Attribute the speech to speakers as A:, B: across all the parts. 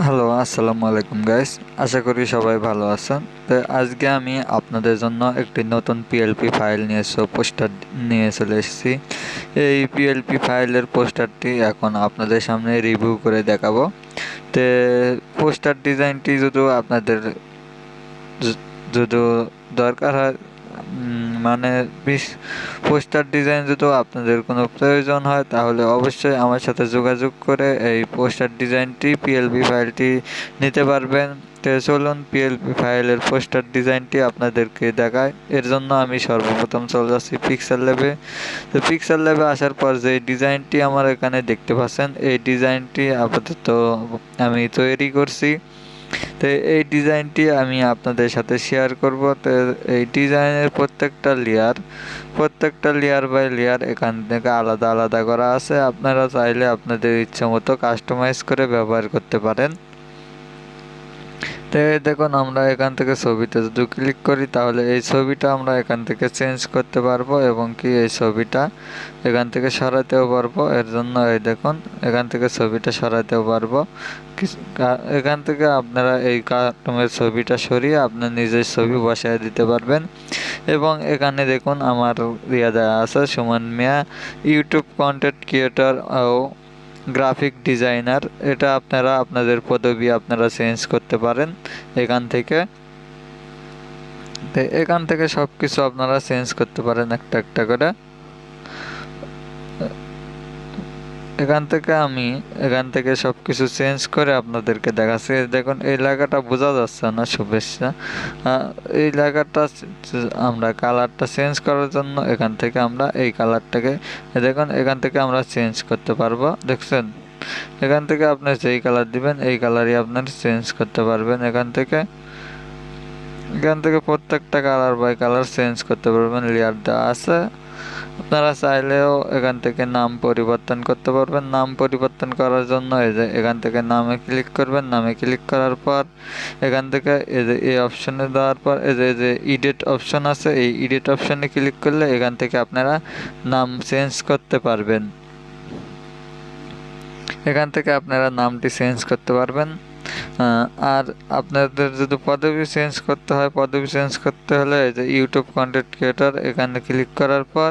A: Hello আসসালামু আলাইকুম guys আশা করি সবাই ভালো আছেন। তো আজকে আমি আপনাদের জন্য একটি নতুন পিএলপি ফাইল নিয়ে এসে পোস্টার নিয়ে চলে এসেছি। এই পিএলপি ফাইলের পোস্টারটি এখন আপনাদের সামনে রিভিউ করে দেখাবো। তো পোস্টার ডিজাইনটি যদি আপনাদের য- যদি দরকার হয় মানে পোস্টার ডিজাইন যদি আপনাদের কোনো প্রয়োজন হয়, তাহলে অবশ্যই আমার সাথে যোগাযোগ করে এই পোস্টার ডিজাইনটি পিএলপি ফাইলটি নিতে পারবেন। তো চলুন পিএলপি ফাইলের পোস্টার ডিজাইনটি আপনাদেরকে দেখায় এর জন্য আমি সর্বপ্রথম চলে যাচ্ছি পিক্সেল ল্যাবে তো পিক্সেল ল্যাবে আসার পর যে ডিজাইনটি আমার এখানে দেখতে পাচ্ছেন, এই ডিজাইনটি আপাতত আমি তৈরি করছি। তো এই ডিজাইনটি আমি আপনাদের সাথে শেয়ার করব। তো এই ডিজাইনের প্রত্যেকটা লেয়ার প্রত্যেকটা লেয়ার বাই লেয়ার এখান থেকে আলাদা আলাদা করা আছে। আপনারা চাইলে আপনাদের ইচ্ছে মতো কাস্টমাইজ করে ব্যবহার করতে পারেন। তো দেখুন, আমরা এখান থেকে ছবিতে যদি ক্লিক করি, তাহলে এই ছবিটা আমরা এখান থেকে চেঞ্জ করতে পারব এবং কি এই ছবিটা এখান থেকে সরাতেও পারব। এর জন্য এই দেখুন, এখান থেকে ছবিটা সরাতেও পারব। এখান থেকে আপনারা এই কার্টুনের ছবিটা সরিয়ে আপনার নিজের ছবি বসায় দিতে পারবেন। এবং এখানে দেখুন, আমার ইয়ে দেওয়া আছে, Suman Mia, YouTube content creator ও গ্রাফিক ডিজাইনার এটা আপনারা আপনাদের পদবি আপনারা চেঞ্জ করতে পারেন এখান থেকে। এখান থেকে সব কিছু আপনারা চেঞ্জ করতে পারেন একটা একটা করে। এখান থেকে আমি এখান থেকে সব কিছু চেঞ্জ করে আপনাদেরকে দেখাচ্ছি। দেখুন, এই লেখাটা বোঝা যাচ্ছে না, শুভেচ্ছা। এই চ- আমরা কালারটা চেঞ্জ করার জন্য এখান থেকে আমরা এই কালারটাকে দেখুন, এখান থেকে আমরা চেঞ্জ করতে পারব, দেখছেন? এখান থেকে আপনি যেই কালার দিবেন, এই কালারই আপনার চেঞ্জ করতে পারবেন এখান থেকে। এখান থেকে প্রত্যেকটা কালার বাই কালার চেঞ্জ করতে পারবেন লেয়ার দেওয়া আছে। আপনারা চাইলেও এখান থেকে নাম পরিবর্তন করতে পারবেন। নাম পরিবর্তন করার জন্য এই যে এখান থেকে নামে ক্লিক করবেন। নামে ক্লিক করার পর এখান থেকে এই যে এই অপশনে দেওয়ার পর এই যে এই যে ইডিট অপশন আছে, এই ইডিট অপশনে ক্লিক করলে এখান থেকে আপনারা নাম চেঞ্জ করতে পারবেন। এখান থেকে আপনারা নামটি চেঞ্জ করতে পারবেন। আর আপনাদের যদি পদবি চেঞ্জ করতে হয়, পদবি চেঞ্জ করতে হলে এই যে ইউটিউব কন্টেন্ট ক্রিয়েটর এখানে ক্লিক করার পর,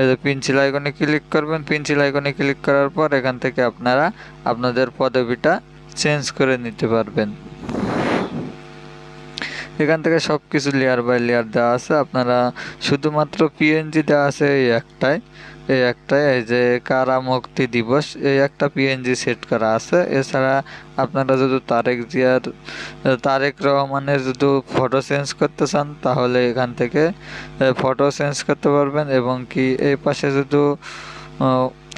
A: এই যে পিনচিল আইকনে ক্লিক করবেন পিনচিল আইকনে ক্লিক করার পর এখান থেকে আপনারা আপনাদের পদবিটা চেঞ্জ করে নিতে পারবেন। এখান থেকে সব কিছু লেয়ার বাই লেয়ার দেওয়া আছে। আপনারা শুধুমাত্র পিএনজি দেওয়া আছে এই একটাই। এই একটাই, এই যে কারা মুক্তি দিবস, এই একটা পিএনজি সেট করা আছে। এছাড়া আপনারা যদি তারেক জিয়ার, তারেক রহমানের যদি ফটো চেঞ্জ করতে চান, তাহলে এখান থেকে ফটো চেঞ্জ করতে পারবেন। এবং কি এই পাশে যদি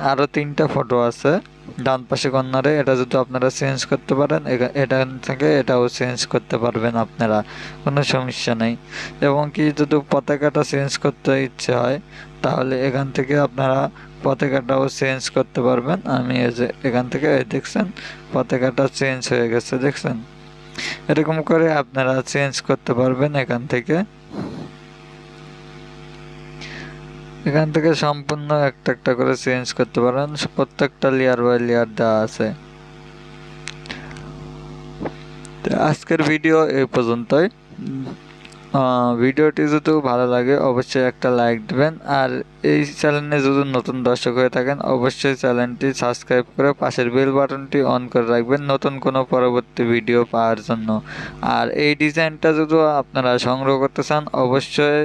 A: আরও তিনটা ফটো আছে। ডান পাশে কর্নারে, এটা যদি আপনারা চেঞ্জ করতে পারেন এখা- এখান থেকে এটাও চেঞ্জ করতে পারবেন আপনারা, কোনো সমস্যা নেই। এবং কি যদি পতাকাটা চেঞ্জ করতে ইচ্ছে হয়, তাহলে এখান থেকে আপনারা পতাকাটাও চেঞ্জ করতে পারবেন। আমি এই যে এখান থেকে দেখছেন, পতাকাটা চেঞ্জ হয়ে গেছে, দেখছেন? এরকম করে আপনারা চেঞ্জ করতে পারবেন এখান থেকে। এখান থেকে সম্পূর্ণ একটা একটা করে চেঞ্জ করতে পারেন। প্রত্যেকটা লেয়ার বাই লেয়ার দেওয়া আছে। আজকের ভিডিও এই পর্যন্তই। ভিডিওটি যদি ভালো লাগে, অবশ্যই একটা লাইক দেবেন। আর এই চ্যানেলে যদি নতুন দর্শক হয়ে থাকেন, অবশ্যই চ্যানেলটি সাবস্ক্রাইব করে পাশের বেল বাটনটি অন করে রাখবেন নতুন কোনো পরবর্তী ভিডিও পাওয়ার জন্য। আর এই ডিজাইনটা যদি আপনারা সংগ্রহ করতে চান, অবশ্যই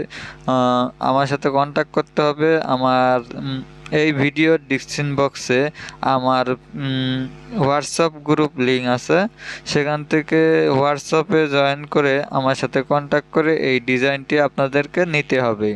A: আমার সাথে কন্ট্যাক্ট করতে হবে। আমার এই ভিডিও ডিসক্রিপশন বক্সে আমার হোয়াটসঅ্যাপ গ্রুপ লিঙ্ক আছে। সেখান থেকে হোয়াটসঅ্যাপে জয়েন করে আমার সাথে কন্ট্যাক্ট করে এই ডিজাইনটি আপনাদেরকে নিতে হবে।